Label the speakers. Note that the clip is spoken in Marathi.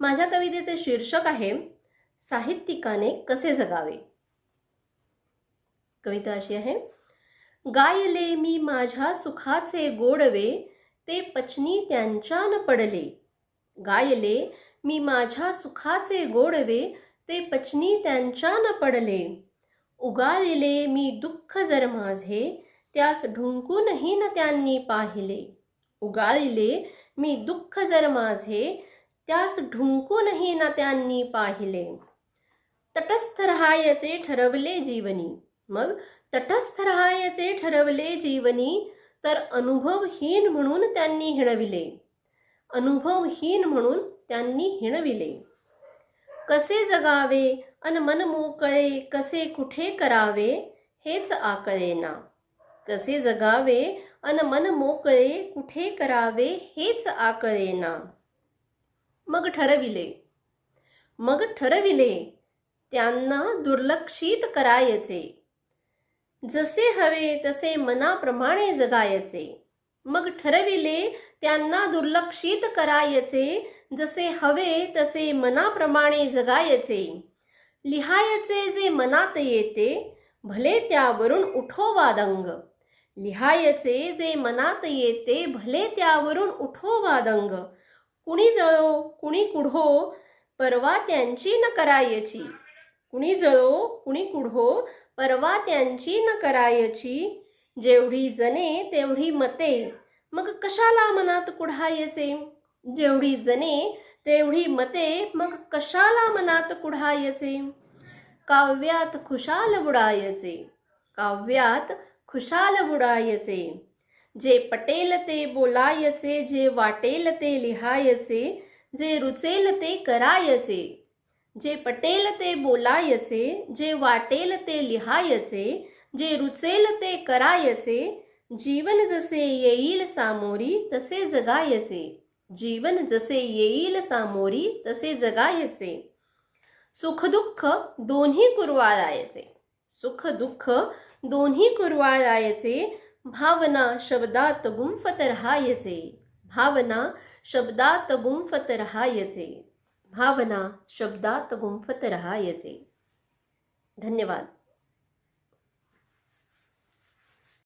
Speaker 1: माझ्या कवितेचे शीर्षक आहे साहित्यिकाने कसे जगावे? कविता अशी आहे गायले मी माझ्या सुखाचे गोडवे ते पचनी त्यांच्यान पडले. गायले मी माझ्या सुखाचे गोडवे ते पचनी त्यांच्यान पडले. उगाळले मी दुःख जर माझे त्यास ढुंकूनही न त्यांनी पाहिले. उगाळले मी दुःख जर माझे त्यास ढुंकूनही ना त्यांनी पाहिले. तटस्थ राहायचे ठरवले जीवनी. मग तटस्थ राहायचे ठरवले जीवनी तर अनुभवहीन म्हणून त्यांनी हिणविले. अनुभवहीन म्हणून त्यांनी हिणविले. कसे जगावे अन मन मोकळे कसे कुठे करावे हेच आकळेना. कसे जगावे अन मन मोकळे कुठे करावे हेच आकळेना. मग ठरविले. मग ठरविले त्यांना दुर्लक्षित करायचे. जसे हवे तसे मनाप्रमाणे जगायचे. मग ठरविले त्यांना दुर्लक्षित करायचे. जसे हवे तसे मनाप्रमाणे जगायचे. लिहायचे जे मनात येते भले त्यावरून उठो वादंग. लिहायचे जे मनात येते भले त्यावरून उठो वादंग. कुणी जळो कुणी कुढो परवा त्यांची न करायची. कुणी जळो कुणी कुढो परवा त्यांची न करायची. जेवढी जने तेवढी मते. मग कशाला मनात कुढायचे? जेवढी जने तेवढी मते. मग कशाला मनात कुढायचे? काव्यात खुशाल बुडायचे. काव्यात खुशाल बुडायचे. जे पटेल ते बोलायचे जे वाटेल ते लिहायचे जे रुचेल ते करायचे. जे पटेल ते बोलायचे जे वाटेल ते लिहायचे जे रुचेल ते करायचे जीवन जसे येईल सामोरी तसे जगायचे. जीवन जसे येईल सामोरी तसे जगायचे. सुखदुःख दोन्ही कुरवाळायचे सुख दुःख दोन्ही कुरवाळायचे भावना शब्दात गुंफत राहायचे भावना शब्दात गुंफत राहायचे भावना शब्दात गुंफत राहायचे धन्यवाद.